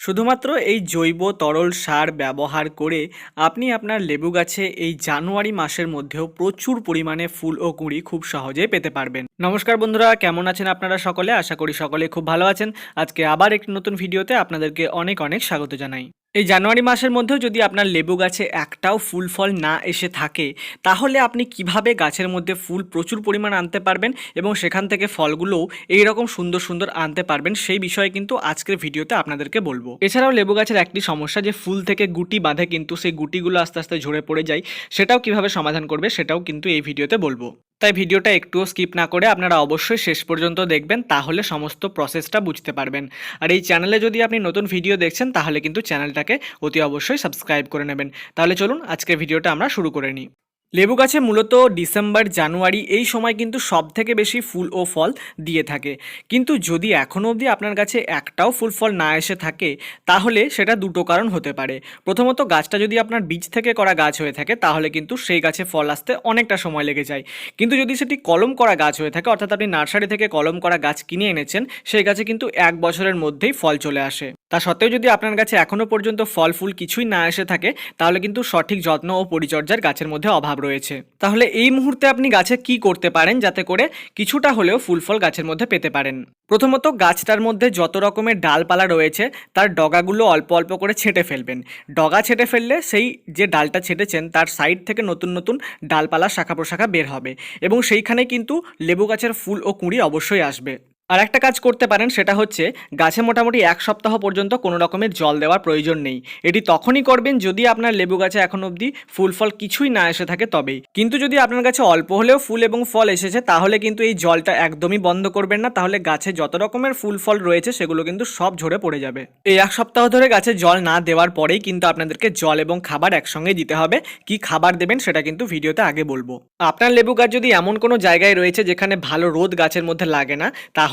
শুধুমাত্র এই জৈব তরল সার ব্যবহার করে আপনি আপনার লেবু গাছে এই জানুয়ারি মাসের মধ্যেও প্রচুর পরিমাণে ফুল ও কুঁড়ি খুব সহজে পেতে পারবেন। নমস্কার বন্ধুরা, কেমন আছেন আপনারা সকলে? আশা করি সকলে খুব ভালো আছেন। আজকে আবার একটি নতুন ভিডিওতে আপনাদেরকে অনেক অনেক স্বাগত জানাই। এই জানুয়ারি মাসের মধ্যেও যদি আপনার লেবু গাছে একটাও ফুল ফল না এসে থাকে, তাহলে আপনি কীভাবে গাছের মধ্যে ফুল প্রচুর পরিমাণ আনতে পারবেন এবং সেখান থেকে ফলগুলোও এই রকম সুন্দর সুন্দর আনতে পারবেন, সেই বিষয়ে কিন্তু আজকের ভিডিওতে আপনাদেরকে বলব। এছাড়াও লেবু গাছের একটি সমস্যা যে ফুল থেকে গুটি বাঁধে কিন্তু সেই গুটিগুলো আস্তে আস্তে ঝরে পড়ে যায়, সেটাও কীভাবে সমাধান করবে সেটাও কিন্তু এই ভিডিওতে বলব। তাই ভিডিওটা একটুও স্কিপ না করে আপনারা অবশ্যই শেষ পর্যন্ত দেখবেন, তাহলে সমস্ত প্রসেসটা বুঝতে পারবেন। আর এই চ্যানেলে যদি আপনি নতুন ভিডিও দেখছেন, তাহলে কিন্তু চ্যানেলটাকে অতি অবশ্যই সাবস্ক্রাইব করে নেবেন। তাহলে চলুন আজকের ভিডিওটা আমরা শুরু করে নিই। লেবু গাছে মূলত ডিসেম্বর, জানুয়ারি এই সময় কিন্তু সব থেকে বেশি ফুল ও ফল দিয়ে থাকে। কিন্তু যদি এখনও অবধি আপনার কাছে একটাও ফুল ফল না এসে থাকে, তাহলে সেটা দুটো কারণ হতে পারে। প্রথমত, গাছটা যদি আপনার বীজ থেকে করা গাছ হয়ে থাকে, তাহলে কিন্তু সেই গাছে ফল আসতে অনেকটা সময় লেগে যায়। কিন্তু যদি সেটি কলম করা গাছ হয়ে থাকে, অর্থাৎ আপনি নার্সারি থেকে কলম করা গাছ কিনে এনেছেন, সেই গাছে কিন্তু এক বছরের মধ্যেই ফল চলে আসে। তা সত্ত্বেও যদি আপনার কাছে এখনও পর্যন্ত ফল ফুল কিছুই না এসে থাকে, তাহলে কিন্তু সঠিক যত্ন ও পরিচর্যার গাছের মধ্যে অভাব রয়েছে। তাহলে এই মুহূর্তে আপনি গাছে কি করতে পারেন যাতে করে কিছুটা হলেও ফুল ফল গাছের মধ্যে পেতে পারেন? প্রথমত গাছটার মধ্যে যত রকমের ডালপালা রয়েছে, তার ডগাগুলো অল্প অল্প করে ছেঁটে ফেলবেন। ডগা ছেঁটে ফেললে সেই যে ডালটা ছেটেছেন, তার সাইড থেকে নতুন নতুন ডালপালা শাখা প্রশাখা বের হবে এবং সেইখানে কিন্তু লেবু গাছের ফুল ও কুঁড়ি অবশ্যই আসবে। আর একটা কাজ করতে পারেন, সেটা হচ্ছে গাছে মোটামুটি এক সপ্তাহ পর্যন্ত কোনো রকমের জল দেওয়ার প্রয়োজন নেই। এটি তখনই করবেন যদি আপনার লেবু গাছে এখন অবধি ফুল ফল কিছুই না এসে থাকে তবেই। কিন্তু যদি আপনার কাছে অল্প হলেও ফুল এবং ফল এসেছে, তাহলে কিন্তু এই জলটা একদমই বন্ধ করবেন না। তাহলে গাছে যত রকমের ফুল ফল রয়েছে, সেগুলো কিন্তু সব ঝরে পড়ে যাবে। এই এক সপ্তাহ ধরে গাছে জল না দেওয়ার পরেই কিন্তু আপনাদেরকে জল এবং খাবার একসঙ্গে দিতে হবে। কি খাবার দেবেন, সেটা কিন্তু ভিডিওতে আগে বলব। আপনার লেবু গাছ যদি এমন কোনো জায়গায় রয়েছে, যেখানে ভালো রোদ গাছের মধ্যে লাগে না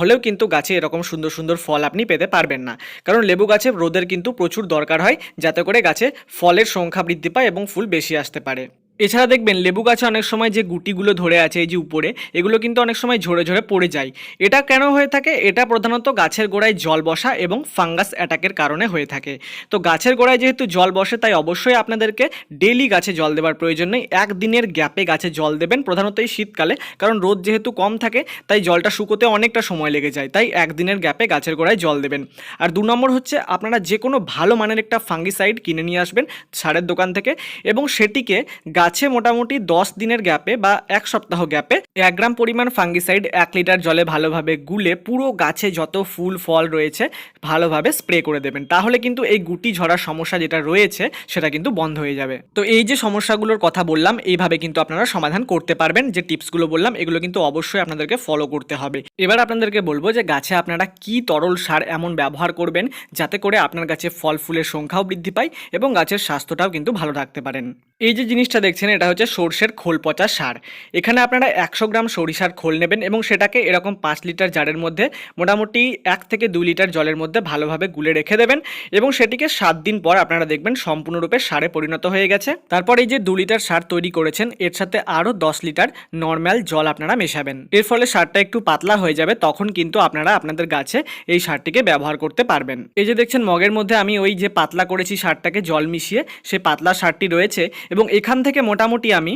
তাহলেও কিন্তু গাছে এরকম সুন্দর সুন্দর ফল আপনি পেতে পারবেন না। কারণ লেবু গাছে রোদের কিন্তু প্রচুর দরকার হয়, যাতে করে গাছে ফলের সংখ্যা বৃদ্ধি পায় এবং ফুল বেশি আসতে পারে। এছাড়া দেখবেন লেবু গাছে অনেক সময় যে গুটিগুলো ধরে আছে, এই যে উপরে, এগুলো কিন্তু অনেক সময় ঝরে ঝরে পড়ে যায়। এটা কেন হয়ে থাকে? এটা প্রধানত গাছের গোড়ায় জল বসা এবং ফাঙ্গাস অ্যাটাকের কারণে হয়ে থাকে। তো গাছের গোড়ায় যেহেতু জল বসে, তাই অবশ্যই আপনাদেরকে ডেলি গাছে জল দেওয়ার প্রয়োজন নেই। একদিনের গ্যাপে গাছে জল দেবেন, প্রধানত এই শীতকালে, কারণ রোদ যেহেতু কম থাকে, তাই জলটা শুকোতে অনেকটা সময় লেগে যায়। তাই একদিনের গ্যাপে গাছের গোড়ায় জল দেবেন। আর দু নম্বর হচ্ছে, আপনারা যে কোনো ভালো মানের একটা ফাঙ্গিসাইড কিনে নিয়ে আসবেন সারের দোকান থেকে এবং সেটিকে গাছে মোটামুটি দশ দিনের গ্যাপে বা এক সপ্তাহ গ্যাপে। এক গ্রাম পরিমাণ ফাঙ্গিসাইড এক লিটার জলে ভালোভাবে গুলে পুরো গাছে যত ফুল, ফল রয়েছে ভালোভাবে স্প্রে করে দেবেন। তাহলে কিন্তু এই গুটি ঝরার সমস্যা যেটা রয়েছে সেটা কিন্তু বন্ধ হয়ে যাবে। তো এই যে সমস্যাগুলোর কথা বললাম, এইভাবে কিন্তু আপনারা সমাধান করতে পারবেন। যে টিপসগুলো বললাম, এগুলো কিন্তু অবশ্যই আপনাদেরকে ফলো করতে হবে। এবার আপনাদেরকে বলব যে গাছে আপনারা কি তরল সার এমন ব্যবহার করবেন যাতে করে আপনার গাছে ফল, ফুলের সংখ্যাও বৃদ্ধি পায় এবং গাছের স্বাস্থ্যটাও কিন্তু ভালো রাখতে পারেন। এই যে জিনিসটা দেখছেন এটা হচ্ছে সর্ষের খোল পচা সার। এখানে আপনারা একশো গ্রাম সরিষার খোল নেবেন এবং সেটাকে এরকম পাঁচ লিটার জারের মধ্যে, মোটামুটি এক থেকে দুই লিটার জলের মধ্যে ভালোভাবে গুলে রেখে দেবেন এবং সেটিকে সাত দিন পর আপনারা দেখবেন সম্পূর্ণরূপে সারে পরিণত হয়ে গেছে। তারপর এই যে দু লিটার সার তৈরি করেছেন, এর সাথে আরও দশ লিটার নর্মাল জল আপনারা মেশাবেন। এর ফলে সারটা একটু পাতলা হয়ে যাবে, তখন কিন্তু আপনারা আপনাদের গাছে এই সারটিকে ব্যবহার করতে পারবেন। এই যে দেখছেন, মগের মধ্যে আমি ওই যে পাতলা করেছি সারটাকে জল মিশিয়ে, সে পাতলা সারটি রয়েছে এবং এখান থেকে মোটামুটি আমি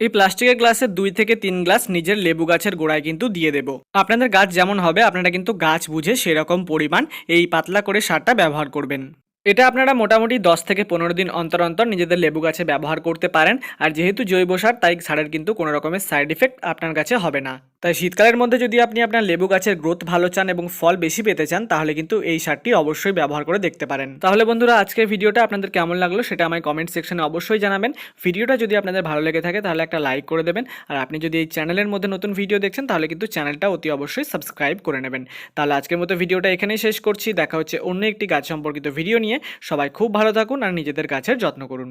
এই প্লাস্টিকের গ্লাসের দুই থেকে তিন গ্লাস নিজের লেবু গাছের গোড়ায় কিন্তু দিয়ে দেব। আপনাদের গাছ যেমন হবে, আপনারা কিন্তু গাছ বুঝে সেরকম পরিমাণ এই পাতলা করে সারটা ব্যবহার করবেন। এটা আপনারা মোটামুটি দশ থেকে পনেরো দিন অন্তর অন্তর নিজেদের লেবু গাছে ব্যবহার করতে পারেন। আর যেহেতু জৈব সার, তাই সারের কিন্তু কোনো রকমের সাইড ইফেক্ট আপনার কাছে হবে না। তাই শীতকালের মধ্যে যদি আপনি আপনার লেবু গাছের গ্রোথ ভালো চান এবং ফল বেশি পেতে চান, তাহলে কিন্তু এই সারটি অবশ্যই ব্যবহার করে দেখতে পারেন। তাহলে বন্ধুরা, আজকের ভিডিওটা আপনাদের কেমন লাগল সেটা আমায় কমেন্ট সেকশনে অবশ্যই জানাবেন। ভিডিওটা যদি আপনাদের ভালো লেগে থাকে, তাহলে একটা লাইক করে দেবেন। আর আপনি যদি এই চ্যানেলের মধ্যে নতুন ভিডিও দেখছেন, তাহলে কিন্তু চ্যানেলটা অতি অবশ্যই সাবস্ক্রাইব করে নেবেন। তাহলে আজকের মতো ভিডিওটা এখানেই শেষ করছি। দেখা হচ্ছে অন্য একটি গাছ সম্পর্কিত ভিডিও নিয়ে। সবাই খুব ভালো থাকুন আর নিজেদের গাছের যত্ন করুন।